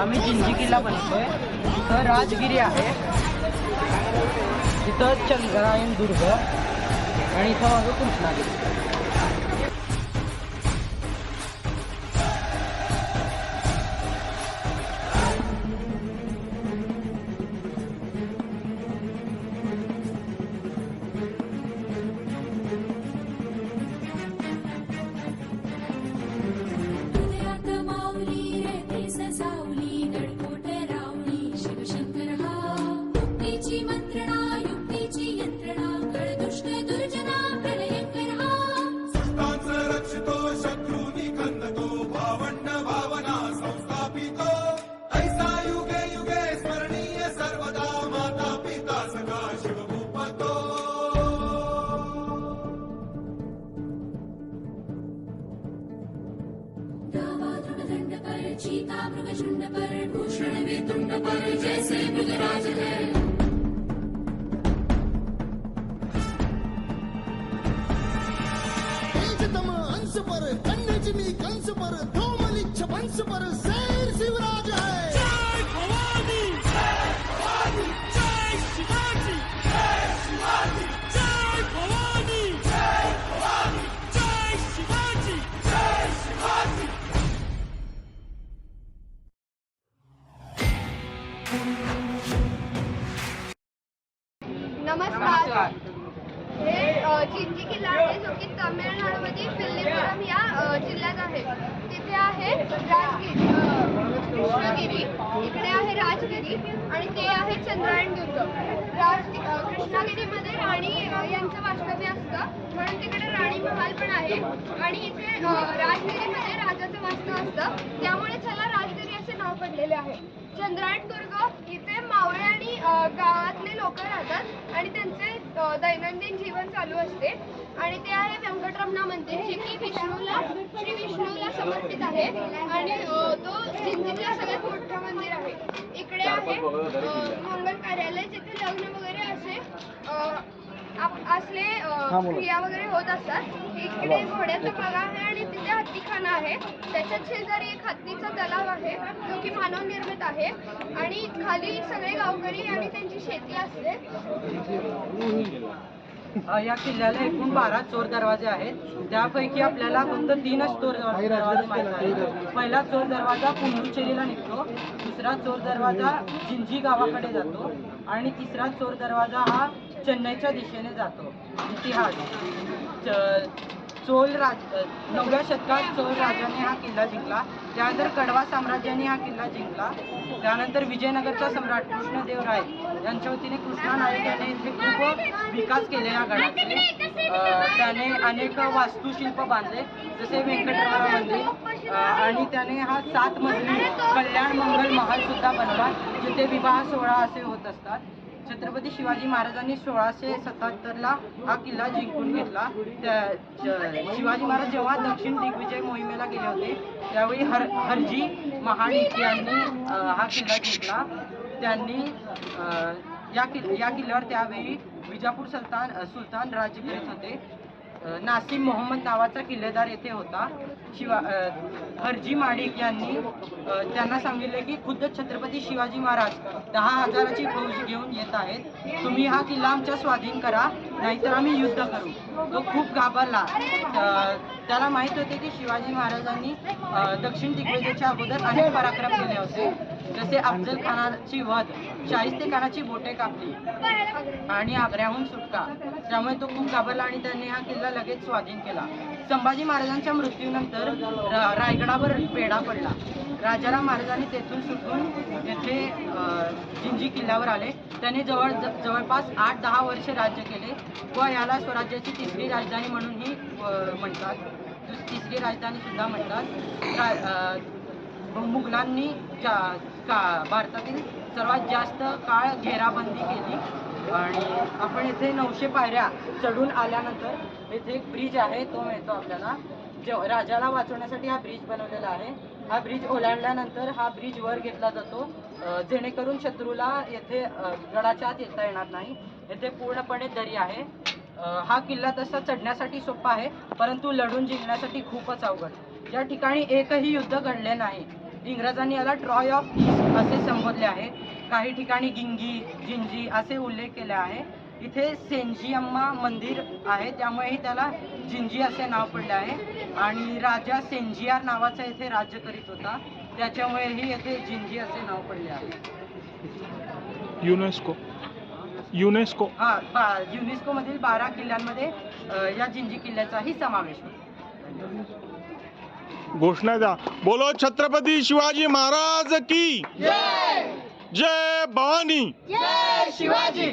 आम्ही जिंजी किल्ला बनतोय तिथं राजगिरी आहे. तिथं चंद्रायण दुर्ग आणि इथं माझं कृष्णागिरी. चीता पर भूषण वेतुंड पर जैसे मृगराज है अंश पर कन्याजिमी कंस पर धोमलिच्छ वंश पर शेर नमस्कार. हे चिंची किल्ला आहे जो की तमिळनाडूमधील विल्लीपुरम या जिल्ह्यात आहे. तिथे आहे राजगिरी कृष्णगिरी. इकडे आहे राजगिरी आणि ते आहे चंद्रायण दुर्ग. राज कृष्णागिरीमध्ये राणी यांचं वास्तव्य असतं. म्हणून तिकडे राणी महाल पण आहे. आणि इथे राजगिरीमध्ये राजाचं वास्तव असतं. त्यामुळे त्याला राजगिरी असे नाव पडलेले आहे. चंद्रायण दुर्ग इथे मावळे आणि गावातले लोक राहतात आणि त्यांचे दैनंदिन जीवन चालू असते. आणि ते आहे व्यंकटरमणा मंदिर जे की विष्णूला श्री विष्णूला समर्पित आहे. आणि तो जिंजीतलं सगळ्यात मोठं मंदिर आहे. इकडे आहे मंगल कार्यालय जिथे लग्न वगैरे असे असले क्रिया वगैरे होत असतात. इकडे घोड्याचा पगा आहे आणि तिथे हत्तीखाना आहे. त्याच्यात शेजारी एक हत्तीचा तलाव आहे जो की मानव निर्मित आहे. आणि खाली सगळे गावकरी आणि त्यांची शेती असते. अ, या किल्ल्याला एकूण बारा चोर दरवाजे आहेत. त्यापैकी आपल्याला फक्त तीनच चोर दरवा- दरवाजे माहीत आहेत. पहिला चोर दरवाजा पुंडुचेरीला निघतो. दुसरा चोर दरवाजा जिंजी गावाकडे जातो. आणि तिसरा चोर दरवाजा हा चेन्नईच्या दिशेने जातो. इतिहास. च- चोल राज नवव्या शतकात चोल राजाने हा किल्ला जिंकला. त्यानंतर कडवा साम्राज्याने हा किल्ला जिंकला. त्यानंतर विजयनगरचा सम्राट कृष्णदेवराय यांच्या वतीने कृष्णा नायक याने इथे खूप विकास केले या गडाचे. त्याने अनेक वास्तुशिल्प बांधले जसे व्यंकटराव मंदिर आणि त्याने हा सात मजली कल्याण मंगल महाल सुद्धा बनवला जिथे विवाह सोहळा असे होत असतात. छत्रपती शिवाजी महाराजांनी सोळाशे सत्याहत्तरला हा किल्ला जिंकून घेतला. त्या- शिवाजी महाराज जेव्हा दक्षिण दिग्विजय मोहिमेला गेले होते त्यावेळी हर हरजी महाडिक यांनी हा किल्ला जिंकला. त्यांनी या किल् या किल्ल्यावर त्यावेळी विजापूर सुलतान सुलतान राज्य करीत होते. नासिम मोहम्मद नावाचा किल्लेदार येथे होता. शिवा हरजी माडिक यांनी त्यांना सांगितले की खुद्द छत्रपती शिवाजी महाराज दहा हजाराची फौज घेऊन येत आहेत. तुम्ही हा किल्ला आमच्या स्वाधीन करा नाहीतर आम्ही युद्ध करू. तो खूप घाबरला. त्याला माहीत होते की शिवाजी महाराजांनी दक्षिण दिग्विजयच्या अगोदर अनेक पराक्रम केले होते. जसे अफजल खानाची वध शाहिस्ते खानाची बोटे कापली आणि आग्र्याहून सुटका. त्यामुळे तो खूप घाबरला आणि त्यांनी हा किल्ला लगेच स्वाधीन केला. संभाजी महाराजांच्या मृत्यूनंतर रायगडावर पेढा पडला. राजाराम महाराजांनी तेथून सुटून येथे जिंजी किल्ल्यावर आले. त्यांनी जवळ जवळपास आठ दहा वर्षे राज्य केले व याला स्वराज्याची तिसरी राजधानी म्हणूनही म्हणतात. तिसरी राजधानी सुद्धा म्हणतात. मुघलांनी का का भारतातील सर्वात जास्त काळ घेराबंदी केली. आणि आपण इथे नऊशे पायऱ्या चढून आल्यानंतर इथे एक ब्रिज आहे तो मिळतो आपल्याला. जे राजाला वाचवण्यासाठी हा ब्रिज बनवलेला आहे. हा ब्रिज ओलांडल्यानंतर हा ब्रिज वर घेतला जातो. जेणेकरून शत्रूला येथे गडाच्या आत येता येणार नाही. येथे पूर्णपणे दरी आहे. हा किल्ला तसा चढण्यासाठी सोपा आहे परंतु लढून जिंकण्यासाठी खूपच अवघड. या ठिकाणी एकही युद्ध घडले नाही. इंग्रजांनी याला ट्रॉय ऑफ ईस्ट असे संबोधले आहे. काही ठिकाणी गिंगी जिंजी असे उल्लेख केले आहे. इथे सेंजियम्मा मंदिर आहे त्यामुळेही त्याला जिंजी असे नाव पडले आहे. आणि राजा सेंजियार नावाचा इथे राज्य करीत होता. त्याच्यामुळेही येथे जिंजी असे नाव पडले आहे. युनेस्को. युनेस्को. हा बा युनेस्को मधील बारा किल्ल्यांमध्ये या जिंजी किल्ल्याचाही समावेश होतो. घोषणा द्या. बोलो छत्रपती शिवाजी महाराज की जय! भवानी. जय शिवाजी.